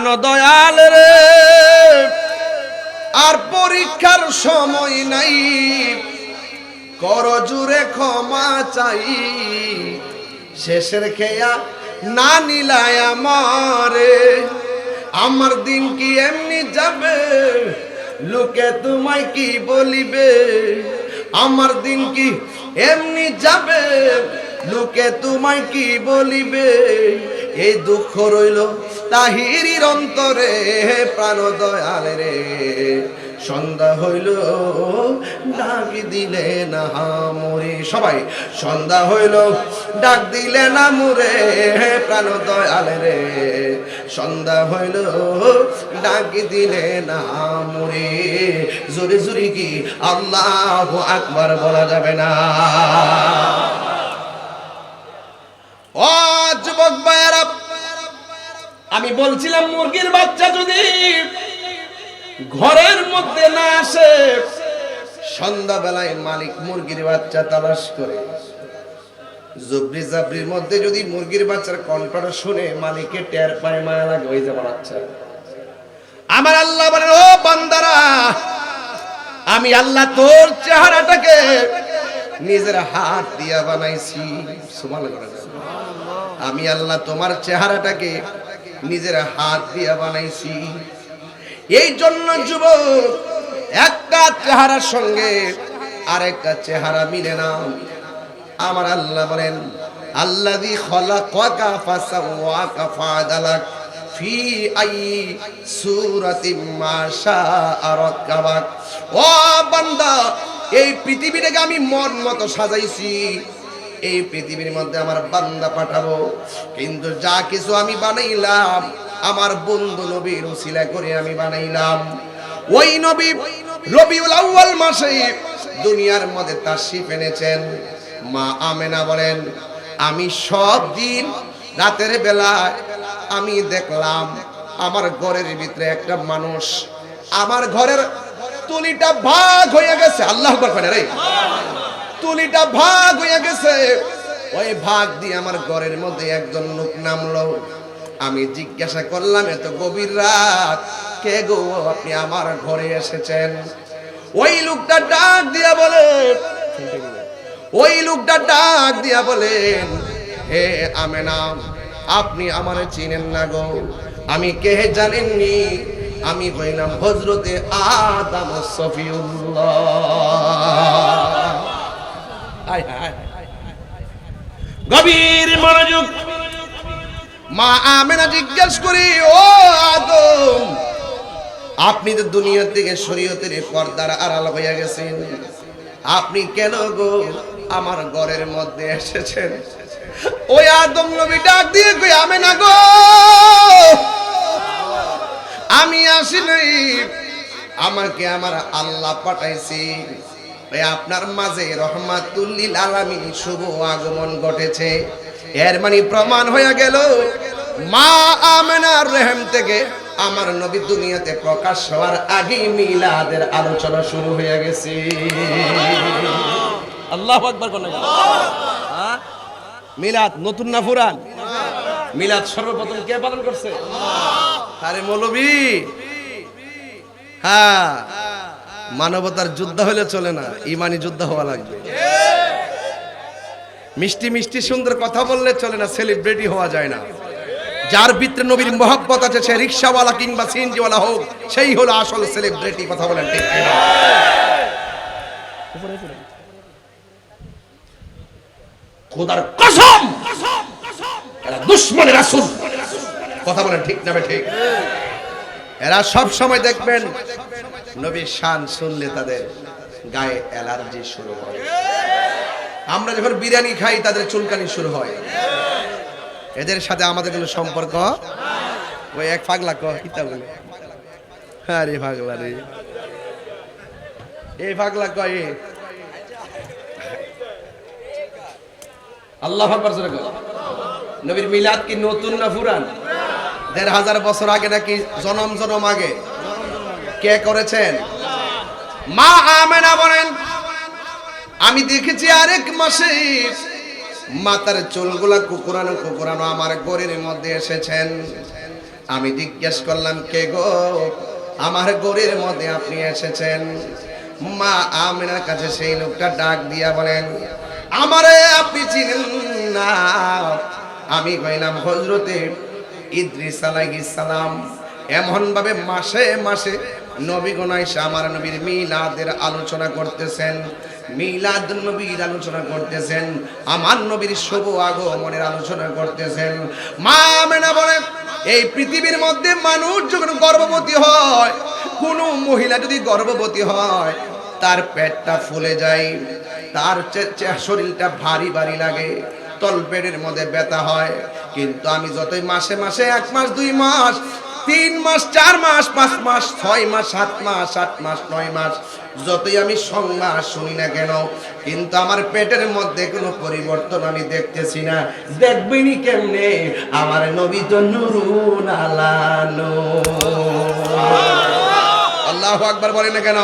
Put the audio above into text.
প্রাণ দয়াল রে। আর পরীক্ষার সময় নাই। কর জুড়ে ক্ষমা চাই। শেষের খেয়া না নিলায় আমারে। আমার দিন কি এমনি যাবে? লোকে তোমায় কি বলিবে? আমার দিন কি এমনি যাবে? লোকে তোমায় কি বলিবে? এই দুঃখ রইল তাহিরির অন্তরে প্রাণ দয়াল রে। সন্ধ্যা হইল, ডাক দিলে না মরে সবাই, সন্ধ্যা হইল, ডাক দিলে না মুরে প্রাণ দয়াল রে। সন্ধ্যা হইল, ডাক দিলে না মুরে জোরে জোরে কি আল্লাহ আকবার বলা যাবে না? আমি বলছিলাম, মুরগির বাচ্চা যদি ঘরের মধ্যে না আসে, সন্ধ্যাবেলায় মালিক মুরগির বাচ্চা তালাশ করে। জবরি জাবরির মধ্যে যদি মুরগির বাচ্চার কণ্ঠটা শুনে মালিকে টের পায়, মায়া লাগে, ওই যে বাচ্চা। আমার আল্লাহ বলেন, ও বান্দারা, আমি আল্লাহ তোর চেহারাটাকে নিজের হাত দিয়া বানাইছি। করে আমি আল্লাহ তোমার চেহারাটাকে নিজের হাত দিয়া বানাইছি। এই জন্য যুবক, একটা চেহারার সঙ্গে আরেকটা চেহারা মিলে না। আমার আল্লাহ বলেন, আল্লাযী খলাকাকা ফাসাওয়াকা ফাদালাক ফি আই সূরাতিম মা শাআ রাক্কাবাক। ও বান্দা, এই পৃথিবীটাকে আমি মন মতো সাজাইছি। এই পৃথিবীর মধ্যে আমার বান্দা পাঠাবো। কিন্তু যা কিছু আমি বানাইলাম, আমার বন্ধু নবীর উসিলা করে আমি বানাইলাম। ওই নবী রবিউল আউয়াল মাসে দুনিয়ার মধ্যে তাশরিফ এনেছেন। মা আমেনা বলেন, আমি সব দিন রাতের বেলায় আমি দেখলাম আমার ঘরের ভিতরে একটা মানুষ। আমার ঘরের তুলিটা ভাগ হয়ে গেছে। আল্লাহ আকবার রে? তুলিটা ভাগ হয়ে গেছে। ওই ভাগ দিয়ে আমার ঘরের মধ্যে একজন লোক নামলো। আমি জিজ্ঞাসা করলাম এত গভীর রাত। কে গো আপনি আমার ঘরে এসেছেন? ওই লোকটা ডাক দিয়া বলে, ওই লোকটা ডাক দিয়া বলেন হে আমেনা, আপনি আমার চিনেন না গো। আমি কে জানেননি? আমি হইলাম হজরতে আদম সফিউল্লাহ হায় হায় গভীর মনোযোগ মা আমেনা জিজ্ঞেস করি, ও আদম, আপনি তো দুনিয়া থেকে শরীয়তের পর্দার আড়াল হইয়া গেছেন। আপনি কেন গো আমার ঘরের মধ্যে এসেছেন? ওই আদম নবী ডাক দিয়ে কই, আমেনা গো, আমি আসি নাই আমাকে আমার আল্লাহ পাঠাইছি আপনার মাঝে রহমাতুল্লিল আলামিন শুভ আগমন ঘটেছে। এর মানে প্রমাণ হয়ে গেল মা আমেনার রেহেম থেকে আমার নবী দুনিয়াতে প্রকাশ হওয়ার আগে মিলাদের আলোচনা শুরু হয়ে গেছে। আল্লাহ আকবার কোন হ্যাঁ? মিলাদ নতুন না ফুরান? মিলাদ সর্বপ্রথম কে পালন করছে? আরে মৌলবী। হ্যাঁ। মানবতার যুদ্ধ হলে চলে না ইমানি যুদ্ধ হওয়া লাগবে। মিষ্টি মিষ্টি সুন্দর কথা বললে চলে না সেলিব্রিটি হওয়া যায় না। যার ভিতরে নবীর মহব্বত আছে সে রিক্সাওয়ালা কিংবা সিএনজিওয়ালা হোক সেই হলো আসল সেলিব্রিটি কথা বলেন ঠিক? খোদার কসম! এরা দুশ্মনের রাসূল। কথা বলেন ঠিক না ঠিক? এরা সব সময় দেখবেন নবীর শান শুনলে তাদের গায়ে অ্যালার্জি শুরু হয়। আমরা যখন বিরিয়ানি খাই, তাদের চুলকানি শুরু হয়। এদের সাথে আমাদের কোনো সম্পর্ক? ওই এক পাগলা কিতা বলে? আরে পাগলা রে। এই পাগলা কয়। আল্লাহ। নবীর মিলাদ কি নতুন না পুরান? দেড় হাজার বছর আগে নাকি জনম জনম আগে? কে করেছেন? মা আমেনা বলেন, আমি দেখেছি আরেক মাসে মাতার চুলগুলা কুকুরানো কুকুরানো আমার গরের মধ্যে এসেছেন। আমি জিজ্ঞেস করলাম, কে গো? আমার গরির মধ্যে আপনি এসেছেন? মা আমিনার কাছে সেই লোকটা ডাক দিয়া বলেন, আমারে আপনি চিনেন না। আমি কইলাম হজরতে ইদ্রিস আলাইহিস সালাম এমন ভাবে মাসে মাসে নবী গোনাইসা আমার নবীর মিলাদের আলোচনা করতেছেন, মিলাদ নবীর আলোচনা করতেছেন, আমার নবীর শুভ আগমনের আলোচনা করতেছেন। মা মেনা বলে, এই পৃথিবীর মধ্যে মানুষ যখন গর্ভবতী হয়, কোনো মহিলা যদি গর্ভবতী হয়, তার পেটটা ফুলে যায়, তার শরীরটা ভারী ভারী লাগে তলপেটের মধ্যে ব্যথা হয়। কিন্তু আমি যতই মাসে মাসে এক মাস, দুই মাস, তিন মাস, চার মাস, পাঁচ মাস, ছয় মাস, সাত মাস, আট মাস, নয় মাস, যতই আমি সংবাদ শুনি না কেন, কিন্তু আমার পেটের মধ্যে কোনো পরিবর্তন আমি দেখতেছি না। দেখবেনি কেমনে? আমার নবী তো নুরুন আলা নূর। আল্লাহু আকবার বলে না কেন?